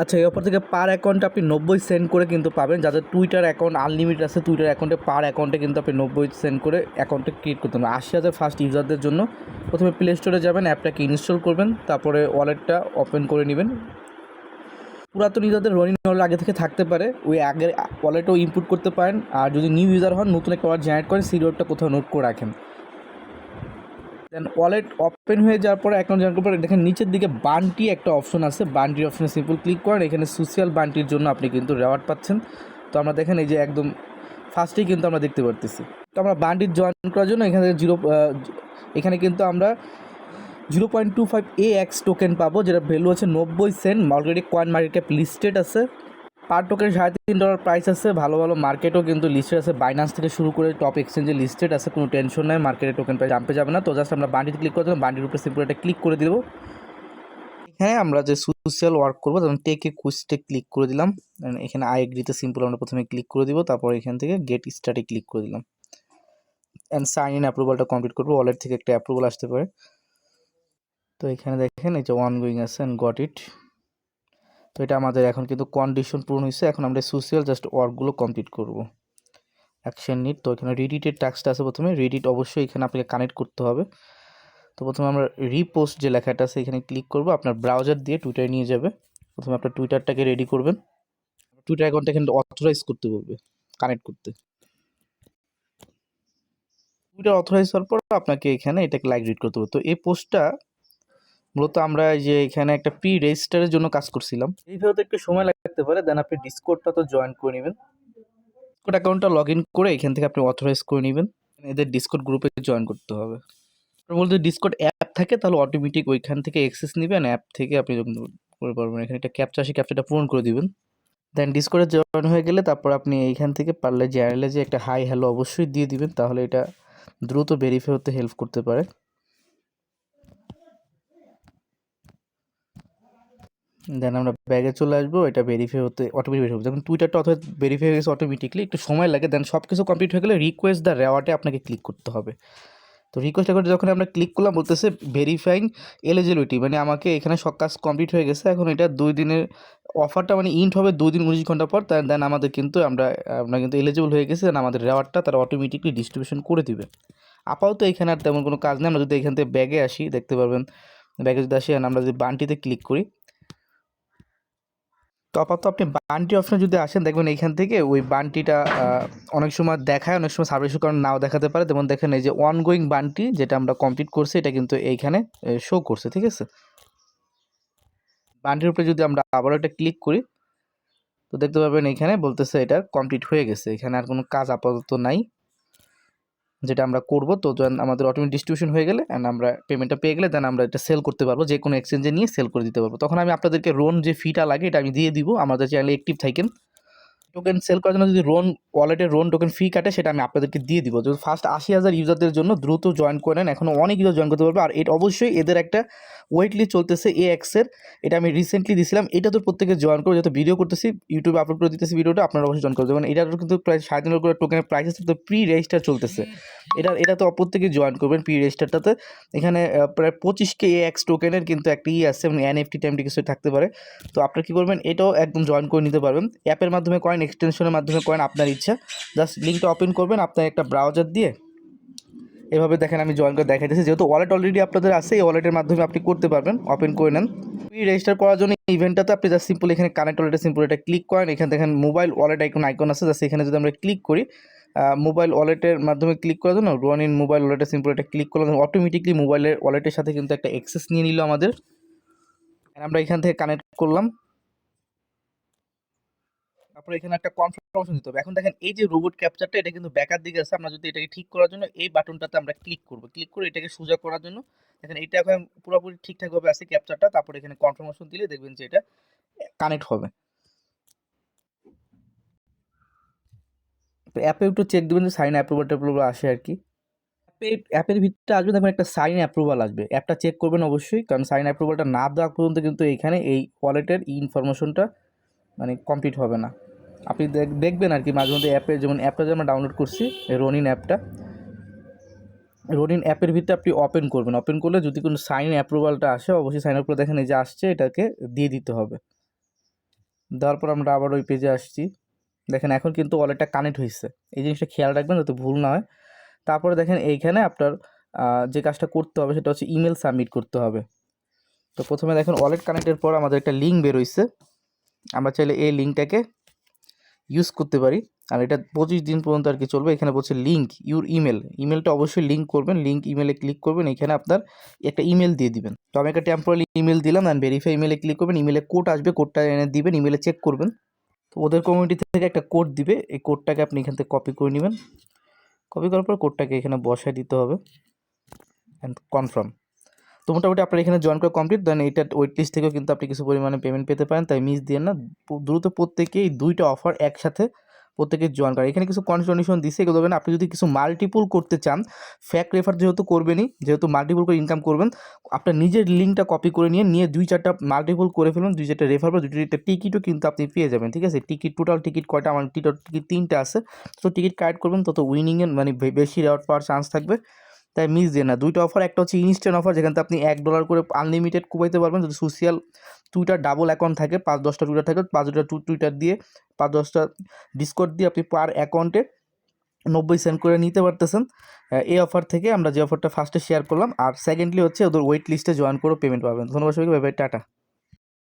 আচ্ছা এর থেকে পার অ্যাকাউন্টে আপনি নব্বই সেন্ট করে কিন্তু পাবেন। যাদের টুইটার অ্যাকাউন্ট আনলিমিটেড আছে টুইটার অ্যাকাউন্টে পার অ্যাকাউন্টে কিন্তু আপনি নব্বই সেন্ট করে অ্যাকাউন্টে ক্রিয়েট করতে পারবেন। আশি হাজার ফার্স্ট ইউজারদের জন্য প্রথমে প্লে স্টোরে যাবেন অ্যাপটাকে ইনস্টল করবেন, তারপরে ওয়ালেটটা ওপেন করে নেবেন। পুরাতন ইউজারদের রনিং ওয়ালেট আগে থেকে থাকতে পারে, ওই আগের ওয়ালেটও ইনপুট করতে পারেন। আর যদি নিউ ইউজার হন, নতুন একটা ওয়ালেট জেনারেট করেন ওয়ালেটটা কোথাও নোট করে রাখেন। দেন ওয়ালেট ওপেন হয়ে যাওয়ার পরে অ্যাকাউন্ট জয়েন করার পরে দেখেন নিচের দিকে বান্টি একটা অপশন আছে। বান্টি অপশনে সিম্পল ক্লিক করেন। এখানে সোশ্যাল বান্টির জন্য আপনি কিন্তু রেওয়ার্ড পাচ্ছেন। তো আমরা দেখেন এই যে একদম ফার্স্টেই কিন্তু আমরা দেখতে পারতেছি। তো আমরা বান্ডির জয়েন করার জন্য এখানে জিরো এখানে কিন্তু আমরা zero point two five A X token পাবো যেটা ভ্যালু আছে নব্বই cent already coin market cap listed আছে। পার টোকেন সাড়ে তিন ডলার প্রাইস আছে, ভালো ভালো মার্কেটও কিন্তু লিস্টেড আছে। বাইনান্স থেকে শুরু করে টপ এক্সচেঞ্জে লিস্টেড আছে, কোনো টেনশন নাই মার্কেটে টোকেন প্রাইস জাম্পে যাবে না। তো জাস্ট আমরা বান্ডিতে ক্লিক করে দেবো বান্ডির উপরে সিম্পল একটা ক্লিক করে দেবো। এখানে আমরা যে সোশ্যাল ওয়ার্ক করব, যেমন টেকে কুইস্টে ক্লিক করে দিলাম। এখানে আই এগ্রিতে সিম্পল আমরা প্রথমে ক্লিক করে দিব, তারপর এখান থেকে গেট স্টার্টে ক্লিক করে দিলাম। অ্যান্ড সাইন ইন অ্যাপ্রুভালটা কমপ্লিট করব ওয়ালেট থেকে একটা অ্যাপ্রুভাল আসতে পারে। তো এখানে দেখেন, এই যে ওয়ান গোয়িং আছে অ্যান্ড গট ইট তো এটা আমাদের এখন কিন্তু কন্ডিশন পূরণ হয়েছে এখন আমরা সোশ্যাল জাস্ট ওয়ার্কগুলো কমপ্লিট করব। অ্যাকশন নিট তো এখানে রিডিটের টাস্কটা আছে প্রথমে রিডিট অবশ্যই এখানে আপনাকে কানেক্ট করতে হবে। তো প্রথমে আমরা রিপোস্ট যে লেখাটা আছে, এখানে ক্লিক করব, আপনার ব্রাউজার দিয়ে টুইটারে নিয়ে যাবে। প্রথমে আপনার টুইটারটাকে রেডি করবেন। টুইটার অ্যাকাউন্টটা এখানে অথরাইজ করতে বলবে কানেক্ট করতে। টুইটার অথরাইজ হওয়ার পর আপনাকে এখানে এটাকে লাইক রিড করতে হবে। তো এই পোস্টটা মূলত আমরা এই যে এখানে একটা প্রি রেজিস্টারের জন্য কাজ করছিলাম। এইভাবে তো একটু সময় লাগতে পারে দেন আপনি ডিসকোডটা তো জয়েন করে নেবেন। ডিসকোড অ্যাকাউন্টটা লগ ইন করে এখান থেকে আপনি অথরাইজ করে নেবেন। এদের ডিসকোড গ্রুপে জয়েন করতে হবে। বলতে ডিসকোড অ্যাপ থাকে তাহলে অটোমেটিক ওইখান থেকে অ্যাক্সেস নেবেন। অ্যাপ থেকে আপনি যখন করে পারবেন এখানে একটা ক্যাপচা আসে ক্যাপচাটা পূরণ করে দিবেন। দেন ডিসকোডে জয়েন হয়ে গেলে তারপর আপনি এইখান থেকে পারলে চ্যানেলে যে একটা হাই হ্যালো অবশ্যই দিয়ে দিবেন। তাহলে এটা দ্রুত ভেরিফাই হতে হেল্প করতে পারে। দেন আমরা ব্যাগে চলে আসব, এটা ভেরিফাই হতে অটোমেটিক হবে যখন টুইটারটা অথবা ভেরিফাই হয়ে গেছে অটোমেটিকলি একটু সময় লাগে দেন সব কিছু কমপ্লিট হয়ে গেলে রিকোয়েস্ট দ্য রেওয়ার্ডে আপনাকে ক্লিক করতে হবে। তো রিকোয়েস্ট করে যখন আমরা ক্লিক করলাম, বলতেছে ভেরিফাইং এলিজিবিলিটি মানে আমাকে এখানে সব কাজ কমপ্লিট হয়ে গেছে, এখন এটা দুই দিনের অফারটা মানে ইন্ট হবে দুই দিন উনিশ ঘণ্টা পর দেন আমাদের কিন্তু আমরা আমরা কিন্তু এলিজিবল হয়ে গেছে দেন আমাদের রেওয়ার্ডটা তারা অটোমেটিকলি ডিস্ট্রিবিউশন করে দিবে। আপাতত এখানে আর তেমন কোনো কাজ নেই, আমরা যদি এখান থেকে ব্যাগে আসি, দেখতে পারবেন ব্যাগে যদি আসি, আমরা যদি বানটিতে ক্লিক করি তো আপাতত আপনি বান্টি অপশনে যদি আসেন, দেখবেন এইখান থেকে ওই বান্টিটা অনেক সময় দেখায়, অনেক সময় সার্ভিস কারণ নাও দেখাতে পারে। যেমন দেখেন এই যে অন গোয়িং বানটি যেটা আমরা কমপ্লিট করছি, এটা কিন্তু এইখানে শো করছে, ঠিক আছে? বান্টির উপরে যদি আমরা আবারও একটা ক্লিক করি, তো দেখতে পাবেন এখানে বলতেছে এটা কমপ্লিট হয়ে গেছে। এখানে আর কোনো কাজ আপাতত নাই। যেটা আমরা করব, তো দেন আমাদের অটোমেটিক ডিস্ট্রিবিউশন হয়ে গেলে অ্যান্ড আমরা পেমেন্টটা পেয়ে গেলে দেন আমরা এটা সেল করতে পারব যে কোনো এক্সচেঞ্জে নিয়ে সেল করে দিতে পারব। তখন আমি আপনাদেরকে রোন যে ফিটা লাগে, এটা আমি দিয়ে দিব। আমাদের চ্যানেলে অ্যাক্টিভ থাকেন। টোকেন সেল করার জন্য যদি রোন ওয়ালেটের রোন টোকেন ফি কাটে, সেটা আমি আপনাদেরকে দিয়ে দিব। যদি ফার্স্ট আশি হাজার ইউজারদের জন্য দ্রুত জয়েন করে নেন এখনও অনেক ইউজার জয়েন করতে পারবে। আর এটা অবশ্যই এদের একটা ওয়েট লিস্ট চলতেছে এ এক্সের এটা আমি রিসেন্টলি দিছিলাম। এটা তো প্রত্যেকে জয়েন করে যত ভিডিও করতেছি ইউটিউবে আপলোড করে দিতেছি ভিডিওটা আপনারা অবশ্যই জয়েন করে দেবেন। এটা কিন্তু প্রায় সাড়ে তিন করে টোকেনের প্রাইস আছে তো প্রি রেজিস্টার চলতেছে। এটা এটা তো প্রত্যেকে জয়েন করবেন প্রি রেজিস্টারটাতে এখানে প্রায় পঁচিশ কে এ এক্স টোকেনের কিন্তু একটা ই আছে এবং এনএফটি টাইমটি কিছু থাকতে পারে। তো আপনারা কী করবেন, এটাও একদম জয়েন করে নিতে পারবেন। অ্যাপের মাধ্যমে করেন এক্সটেনশনের মাধ্যমে করেন আপনার ইচ্ছা। জাস্ট লিঙ্কটা ওপেন করবেন, আপনার একটা ব্রাউজার দিয়ে। এভাবে দেখেন আমি জয়েন করে দেখাইতেছি। যেহেতু ওয়ালেট অলরেডি আপনাদের আছে, এই ওয়ালেটের মাধ্যমে আপনি করতে পারবেন ওপেন করে নেন। রেজিস্টার করার জন্য ইভেন্টটাতে আপনি জাস্ট সিম্পল এখানে কানেক্ট ওয়ালেটে সিম্পল এটা ক্লিক করেন। এখানে দেখেন মোবাইল ওয়ালেট আইকন আইকন আছে জাস্ট এখানে যদি আমরা ক্লিক করি মোবাইল ওয়ালেটের মাধ্যমে ক্লিক করার জন্য রন ইন মোবাইল ওয়ালেটে সিম্পল এটা ক্লিক করলাম। অটোমেটিকলি মোবাইলের ওয়ালেটের সাথে কিন্তু একটা অ্যাক্সেস নিয়ে নিল আমাদের। আমরা এখান থেকে কানেক্ট করলাম। তারপরে এখানে একটা কনফার্মেশন দিতে হবে। এখন দেখেন এই যে রোবট ক্যাপচারটা এটা কিন্তু ব্যাকার দিকে আছে। আমরা যদি এটাকে ঠিক করার জন্য এই বাটনটাতে আমরা ক্লিক করব। ক্লিক করে এটাকে সোজা করার জন্য দেখেন এটা এখন পুরোপুরি ঠিকঠাকভাবে আছে ক্যাপচারটা তারপরে এখানে কনফার্মেশন দিলে দেখবেন যে এটা কানেক্ট হবে। তো অ্যাপে একটু চেক দেবেন যে সাইন অ্যাপ্রুভাল ট্যাপ্রুভাল আসে আর কি। অ্যাপে অ্যাপের ভিতরে আসবে দেখবেন একটা সাইন অ্যাপ্রুভাল আসবে। অ্যাপটা চেক করবেন অবশ্যই। কারণ সাইন অ্যাপ্রুভালটা না দেওয়া পর্যন্ত কিন্তু এইখানে এই ওয়ালেটের ইনফরমেশনটা মানে কমপ্লিট হবে না। আপনি দেখ- দেখবেন আর কি মাঝে মধ্যে অ্যাপে যেমন অ্যাপটা যে আমরা ডাউনলোড করছি রনিন অ্যাপটা রনিন অ্যাপের ভিতরে আপনি ওপেন করবেন। ওপেন করলে যদি কোনো সাইন অ্যাপ্রুভালটা আসে, অবশ্যই সাইন অ্যাপ্রুভাল দেখেন এই যে আসছে, এটাকে দিয়ে দিতে হবে। দেওয়ার পর আমরা আবার ওই পেজে আসছি। দেখেন এখন কিন্তু ওয়ালেটটা কানেক্ট হয়েছে। এই জিনিসটা খেয়াল রাখবেন যাতে ভুল না হয়। তারপরে দেখেন এইখানে আপনার যে কাজটা করতে হবে সেটা হচ্ছে ইমেল সাবমিট করতে হবে। তো প্রথমে দেখেন ওয়ালেট কানেক্টের পর আমাদের একটা লিঙ্ক বেরোইছে আমরা চাইলে এই লিঙ্কটাকে ইউজ করতে পারি। আর এটা পঁচিশ দিন পর্যন্ত আর কি চলবে। এখানে বলছে লিঙ্ক ইউর ইমেল ইমেলটা অবশ্যই লিঙ্ক করবেন। লিঙ্ক ইমেলে ক্লিক করবেন। এখানে আপনার একটা ইমেল দিয়ে দিবেন। তো আমি একটা টেম্পোরারি ইমেল দিলাম অ্যান্ড ভেরিফাই ইমেলে ক্লিক করবেন। ইমেলে কোড আসবে কোডটা এনে দিবেন ইমেলে চেক করবেন। তো ওদের কমিউনিটি থেকে একটা কোড দিবে। এই কোডটাকে আপনি এখান থেকে কপি করে নেবেন। কপি করার পর কোডটাকে এখানে বসায় দিতে হবে। অ্যান্ড কনফার্ম তো মোটামুটি আপনার এখানে জয়েন করা কমপ্লিট দেন এটা ওয়েট লিস্ট থেকেও কিন্তু আপনি কিছু পরিমাণে পেমেন্ট পেতে পারেন। তাই মিস দিয়ে না দ্রুত প্রত্যেকেই দুইটা অফার একসাথে প্রত্যেকে জয়েন করে। এখানে কিছু কন্ডিশন দিচ্ছে এগুলো দেবেন আপনি যদি কিছু মাল্টিপুল করতে চান ফ্যাক রেফার যেহেতু করবেনই, যেহেতু মাল্টিপুল করে ইনকাম করবেন, আপনার নিজের লিঙ্কটা কপি করে নিয়ে নিয়ে দুই চারটা মাল্টিপুল করে ফেলুন দুই চারটা রেফার বা দুই চারটা টিকিটও কিন্তু আপনি পেয়ে যাবেন, ঠিক আছে? টিকিট টোটাল টিকিট কয়টা, আমার টিকিট তিনটে আছে, তো টিকিট কালেক্ট করবেন, তত উইনিংয়ের মানে বেশি রেওয়ার্ড পাওয়ার চান্স থাকবে। তাই মিস দিয়ে না। দুইটা অফার একটা হচ্ছে ইনস্ট্যান্ট অফার যেখানে আপনি এক ডলার করে আনলিমিটেড কুপাইতে পারবেন। যদি সোশ্যাল টুইটার ডাবল অ্যাকাউন্ট থাকে, পাঁচ দশটা টুইটার থাকে, পাঁচ দশটা টু টুইটার দিয়ে, পাঁচ দশটা ডিসকোড দিয়ে আপনি পার অ্যাকাউন্টে নব্বই সেন্ট করে নিতে পারতেছেন। এই অফার থেকে আমরা যে অফারটা ফার্স্টে শেয়ার করলাম। আর সেকেন্ডলি হচ্ছে ওদের ওয়েট লিস্টে জয়েন করে পেমেন্ট পাবেন। ধন্যবাদ সবাইকে। Bye bye tata.